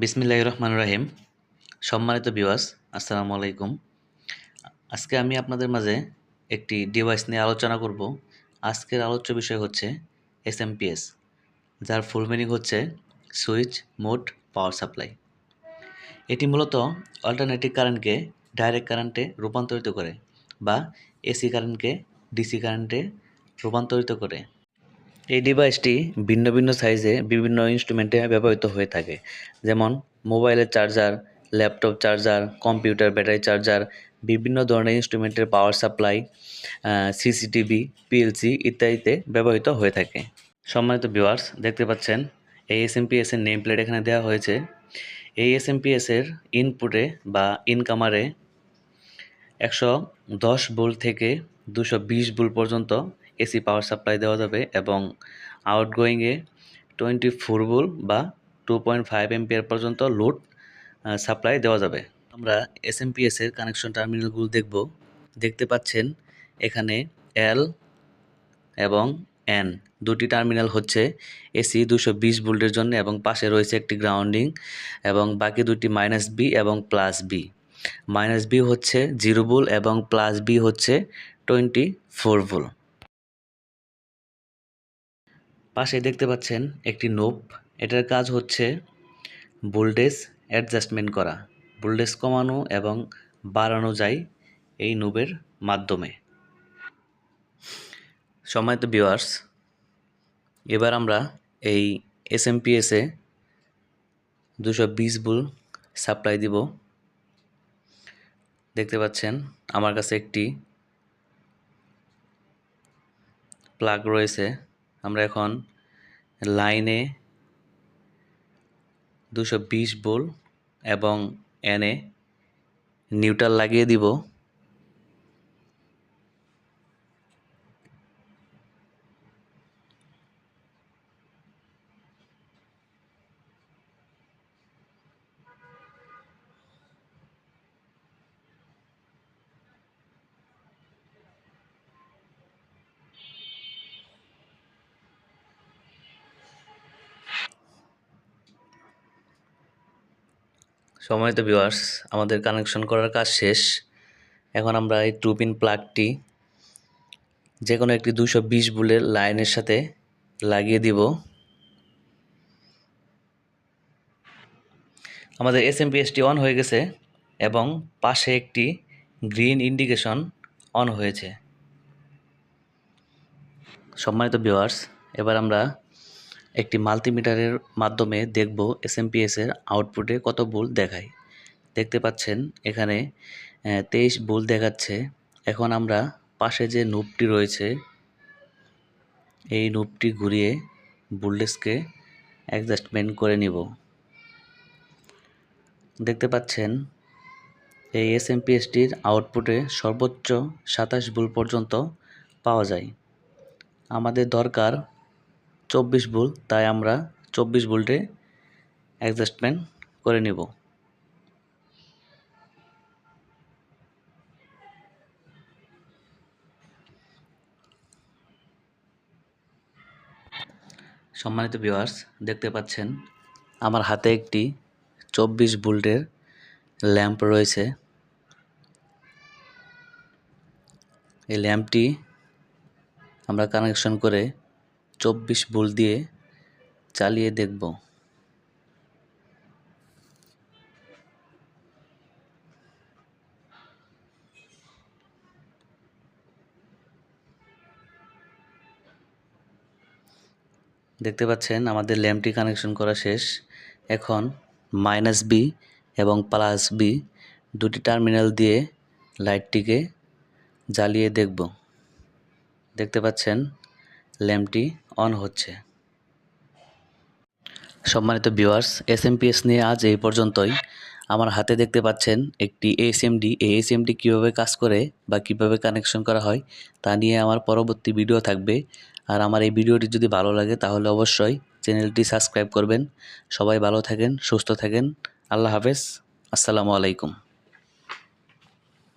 বিসমিল্লাহ রহমান রহিম। সম্মানিত বিওয়াস আসসালামু আলাইকুম। আজকে আমি আপনাদের মাঝে একটি ডিভাইস নিয়ে আলোচনা করব। আজকের আলোচ্য বিষয় হচ্ছে এসএমপিএস যার ফুল মিনিং হচ্ছে সুইচ মোড পাওয়ার সাপ্লাই এটি মূলত অল্টারনেটিভ কারেন্টকে ডাইরেক্ট কারেন্টে রূপান্তরিত করে বা এসি কারেন্টকে ডিসি কারেন্টে রূপান্তরিত করে। এই ডিভাইসটি ভিন্ন ভিন্ন সাইজে বিভিন্ন ইনস্ট্রুমেন্টে ব্যবহৃত হয়ে থাকে। যেমন মোবাইলের charger laptop charger computer battery charger বিভিন্ন ধরনের ইনস্ট্রুমেন্টের পাওয়ার সাপ্লাই সিসিটিভি পিএলসি ইত্যাদিতে ব্যবহৃত হয়ে থাকে। সম্মানিত ভিউয়ার্স দেখতে পাচ্ছেন, এই এসএমপিএস এর নেম প্লেট এখানে দেওয়া হয়েছে। এই এসএমপিএস এর ইনপুটে বা ইনকামারে একশো দশ ভোল্ট থেকে দুশো বিশ ভোল্ট পর্যন্ত এসি পাওয়ার সাপ্লাই দেওয়া যাবে এবং আউটগোয়িংয়ে টোয়েন্টি ফোর ভোল্ট বা টু পয়েন্ট ফাইভ এমপিয়ার পর্যন্ত লোড সাপ্লাই দেওয়া যাবে। আমরা এসএমপিএস এর কানেকশন টার্মিনালগুলো দেখব। দেখতে পাচ্ছেন এখানে এল এবং এন দুটি টার্মিনাল হচ্ছে এসি দুশো বিশ ভোল্টের জন্য এবং পাশে রয়েছে একটি গ্রাউন্ডিং এবং বাকি দুটি মাইনাস বি এবং প্লাস বি মাইনাস বি হচ্ছে জিরো ভোল্ট এবং প্লাস বি হচ্ছে টোয়েন্টি ফোর ভোল্ট। পাশে দেখতে পাচ্ছেন একটি নোব। এটার কাজ হচ্ছে ভোল্টেজ অ্যাডজাস্টমেন্ট করা, ভোল্টেজ কমানো এবং বাড়ানো যায় এই নোবের মাধ্যমে। সময়ত ভিউয়ার্স এবার আমরা এই এস এম এসএমপিএসে দুশো বিশ বুল সাপ্লাই দিব। দেখতে পাচ্ছেন আমার কাছে একটি প্লাগ রয়েছে। আমরা এখন লাইনে দুশো বিশ বোল এবং এনে নিউট্রাল লাগিয়ে দিব। সময়ত ভিউয়ার্স আমাদের কানেকশন করার কাজ শেষ। এখন আমরা এই টুপিন প্লাগটি যে কোনো একটি দুশো বিশ বুলের লাইনের সাথে লাগিয়ে দিব। আমাদের এস এমপিএসটি অন হয়ে গেছে এবং পাশে একটি গ্রিন ইন্ডিকেশন অন হয়েছে। সম্মানিত ভিউয়ার্স এবার আমরা একটি মাল্টিমিটারের মাধ্যমে দেখব এসএমপিএস এর আউটপুটে কত ভোল্ট দেখায়। দেখতে পাচ্ছেন এখানে তেইশ ভোল্ট দেখাচ্ছে। এখন আমরা পাশে যে নুপটি রয়েছে, এই নুপটি ঘুরিয়ে ভোল্টেজকে অ্যাডজাস্টমেন্ট করে নিব। দেখতে পাচ্ছেন, এই এসএমপিএসটির আউটপুটে সর্বোচ্চ সাতাশ ভোল্ট পর্যন্ত পাওয়া যায়। আমাদের দরকার চব্বিশ ভোল্ট তাই আমরা চব্বিশ ভোল্টে অ্যাডজাস্টমেন্ট করে নেব। সম্মানিত ভিউয়ার্স দেখতে পাচ্ছেন, আমার হাতে একটি চব্বিশ ভোল্টের ল্যাম্প রয়েছে। এই ল্যাম্পটি আমরা কানেকশন করে চব্বিশ ভোল্ট দিয়ে চালিয়ে দেখব। দেখতে পাচ্ছেন, আমাদের ল্যাম্পটি কানেকশন করা শেষ। এখন মাইনাস বি এবং প্লাস বি দুটি টার্মিনাল দিয়ে লাইটটিকে জ্বালিয়ে দেখব। দেখতে পাচ্ছেন ল্যাম্পটি অন হচ্ছে। সম্মানিত ভিউয়ার্স এসএমপিএস নিয়ে আজ এই পর্যন্তই। আমার হাতে দেখতে পাচ্ছেন একটি এসএমডি এই এসএমডি কীভাবে কাজ করে বা কীভাবে কানেকশন করা হয় তা নিয়ে আমার পরবর্তী ভিডিও থাকবে। আর আমার এই ভিডিওটি যদি ভালো লাগে তাহলে অবশ্যই চ্যানেলটি সাবস্ক্রাইব করবেন। সবাই ভালো থাকেন, সুস্থ থাকেন। আল্লাহ হাফেজ। আসসালামু আলাইকুম।